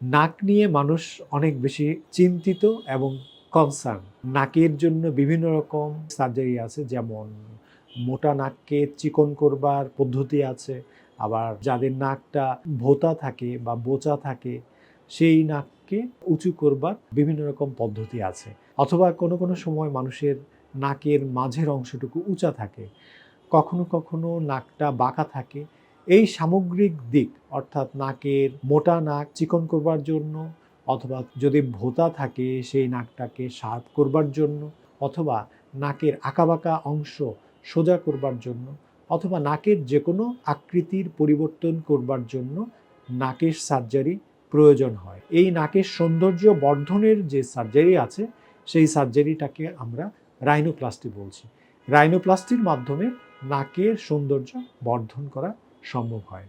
নাক নিয়ে মানুষ অনেক বেশি চিন্তিত এবং কনসার্ন নাকের জন্য বিভিন্ন রকম সার্জারি আছে, যেমন মোটা নাককে চিকন করবার পদ্ধতি আছে, আবার যাদের নাকটা ভোতা থাকে বা বোচা থাকে, সেই নাককে উঁচু করবার বিভিন্ন রকম পদ্ধতি আছে। অথবা কোনো কোনো সময় মানুষের নাকের মাঝের অংশটুকু উঁচা থাকে। কখনো কখনো নাকটা বাঁকা থাকে এই সামগ্রিক দিক, অর্থাৎ নাকের মোটা নাক চিকন করবার জন্য, অথবা যদি ভোতা থাকে সেই নাকটাকে শার্প করবার জন্য, অথবা নাকের আঁকাবাঁকা অংশ সোজা করবার জন্য, অথবা নাকের যে কোনো আকৃতির পরিবর্তন করবার জন্য নাকের সার্জারি প্রয়োজন হয়। এই নাকের সৌন্দর্য বর্ধনের যে সার্জারি আছে, সেই সার্জারিটাকে আমরা রাইনোপ্লাস্টি বলছি। রাইনোপ্লাস্টির মাধ্যমে নাকের সৌন্দর্য বর্ধন করা সম্ভব হয়।